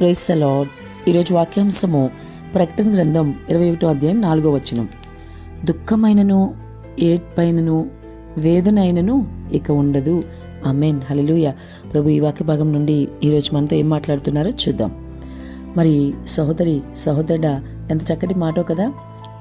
Praise the lord ఈరోజు వాక్యాంశము ప్రకటన గ్రంథం ఇరవై ఒకటో అధ్యాయం నాలుగో వచనం. దుఃఖమైనను ఏడ్పైనను వేదనైనను ఇక ఉండదు. అమేన్ హలలుయ ప్రభు ఈ వాక్య భాగం నుండి ఈరోజు మనతో ఏం మాట్లాడుతున్నారో చూద్దాం. మరి సహోదరి సహోదరుడా ఎంత చక్కటి మాటో కదా.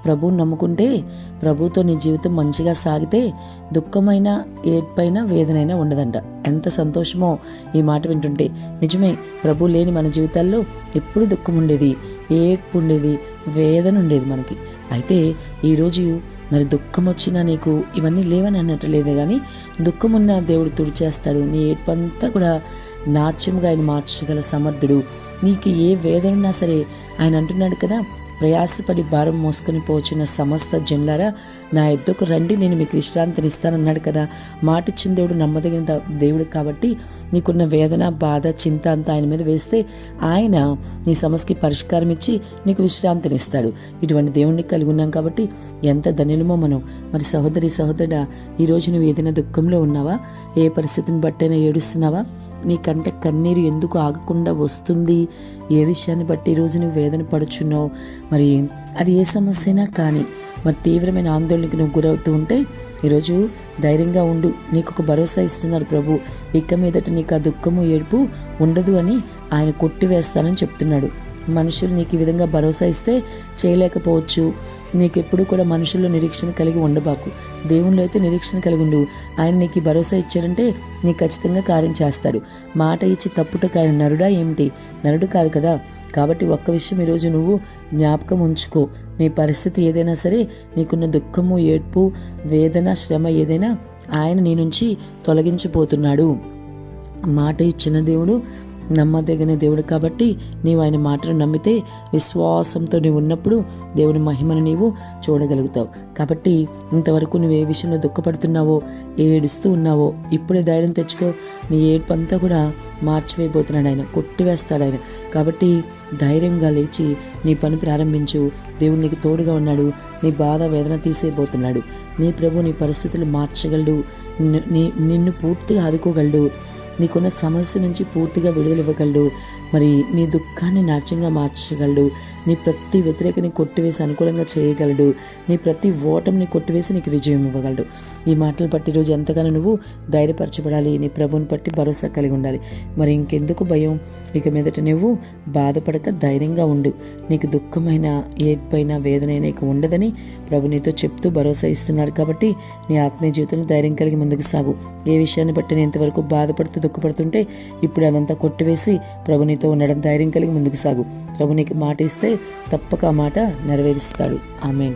ప్రభు నమ్ముకుంటే ప్రభుతో నీ జీవితం మంచిగా సాగితే దుఃఖమైన ఏడ్పైన వేదనైనా ఉండదంట. ఎంత సంతోషమో ఈ మాట వింటుంటే. నిజమే ప్రభు లేని మన జీవితాల్లో ఎప్పుడు దుఃఖం ఉండేది ఏడ్పు ఉండేది వేదన ఉండేది మనకి. అయితే ఈరోజు మరి దుఃఖం వచ్చినా నీకు ఇవన్నీ లేవని అన్నట్టు కానీ దుఃఖం ఉన్న దేవుడు తుడిచేస్తాడు. నీ ఏడ్పంతా కూడా నాట్యంగా ఆయన మార్చగల సమర్థుడు. నీకు ఏ వేదన ఉన్నా సరే ఆయన అంటున్నాడు కదా ప్రయాసపడి భారం మోసుకొని పోచున్న సమస్త జన్లారా నా ఎద్దుకు రండి నేను మీకు విశ్రాంతినిస్తానన్నాడు కదా. మాటిచ్చిన దేవుడు నమ్మదగిన దేవుడు కాబట్టి నీకున్న వేదన బాధ చింత అంతా ఆయన మీద వేస్తే ఆయన నీ సమస్యకి పరిష్కారం ఇచ్చి నీకు విశ్రాంతినిస్తాడు ఇటువంటి దేవుణ్ణి కలిగి ఉన్నాం కాబట్టి ఎంత ధనులమో మనం. మరి సహోదరి సహోదరుడా ఈరోజు నువ్వు ఏదైనా దుఃఖంలో ఉన్నావా? ఏ పరిస్థితిని బట్టైనా ఏడుస్తున్నావా? నీకంటే కన్నీరు ఎందుకు ఆగకుండా వస్తుంది? ఏ విషయాన్ని బట్టి ఈరోజు నువ్వు వేదన పడుచున్నావు? మరి అది ఏ సమస్య అయినా కానీ మరి తీవ్రమైన ఆందోళనకి నువ్వు గురవుతూ ఉంటే ఈరోజు ధైర్యంగా ఉండు. నీకు ఒక భరోసా ఇస్తున్నారు ప్రభు. ఇక మీదట నీకు ఆ దుఃఖము ఏడుపు ఉండదు అని ఆయన కొట్టివేస్తానని చెప్తున్నాడు. మనుషులు నీకు ఈ విధంగా భరోసా ఇస్తే చేయలేకపోవచ్చు. నీకు ఎప్పుడు కూడా మనుషుల్లో నిరీక్షణ కలిగి ఉండబాకు. దేవుళ్ళు అయితే నిరీక్షణ కలిగి ఉండు. ఆయన నీకు భరోసా ఇచ్చారంటే నీకు ఖచ్చితంగా కార్యం చేస్తాడు. మాట ఇచ్చి తప్పుటకు ఆయన నరుడా ఏమిటి? నరుడు కాదు కదా. కాబట్టి ఒక్క విషయం ఈరోజు నువ్వు జ్ఞాపకం ఉంచుకో. నీ పరిస్థితి ఏదైనా సరే నీకున్న దుఃఖము ఏడ్పు వేదన శ్రమ ఏదైనా ఆయన నీ నుంచి తొలగించిపోతున్నాడు. మాట ఇచ్చిన దేవుడు నమ్మదగిన దేవుడు కాబట్టి నీవు ఆయన మాటను నమ్మితే విశ్వాసంతో నీవు ఉన్నప్పుడు దేవుని మహిమను నీవు చూడగలుగుతావు. కాబట్టి ఇంతవరకు నువ్వు ఏ విషయంలో దుఃఖపడుతున్నావో ఏడుస్తూ ఉన్నావో ఇప్పుడే ధైర్యం తెచ్చుకో. నీ ఏడ్పంతా కూడా మార్చివేయబోతున్నాడు ఆయన కొట్టివేస్తాడు ఆయన. కాబట్టి ధైర్యంగా లేచి నీ పని ప్రారంభించు. దేవుడు నీకు తోడుగా ఉన్నాడు. నీ బాధ వేదన తీసేయబోతున్నాడు. నీ ప్రభు నీ పరిస్థితులు మార్చగలడు. నిన్ను పూర్తిగా ఆదుకోగలడు. నీకున్న సమస్య నుంచి పూర్తిగా విడుదల ఇవ్వగలడు. మరి నీ దుఃఖాన్ని నాట్యంగా మార్చగలడు. నీ ప్రతి వ్యతిరేకని కొట్టివేసి అనుకూలంగా చేయగలడు. నీ ప్రతి ఓటమిని కొట్టివేసి నీకు విజయం ఇవ్వగలడు. ఈ మాటలు బట్టి ఈరోజు ఎంతగానో నువ్వు ధైర్యపరచబడాలి. నీ ప్రభుని బట్టి భరోసా కలిగి ఉండాలి. మరి ఇంకెందుకు భయం? ఇక మీదట నువ్వు బాధపడక ధైర్యంగా ఉండు. నీకు దుఃఖమైన ఏడ్పైన వేదన ఇక ఉండదని ప్రభు నీతో చెప్తూ భరోసా ఇస్తున్నాడు కాబట్టి నీ ఆత్మీయ జీవితంలో ధైర్యం కలిగి ముందుకు సాగు. ఏ విషయాన్ని బట్టి నేను ఇంతవరకు బాధపడుతూ దుఃఖపడుతుంటే ఇప్పుడు అదంతా కొట్టివేసి ప్రభు నీతో ఉండడం ధైర్యం కలిగి ముందుకు సాగు. ప్రభు నీకు మాట ఇస్తే తప్పక మాట నెరవేరుస్తాడు. ఆమె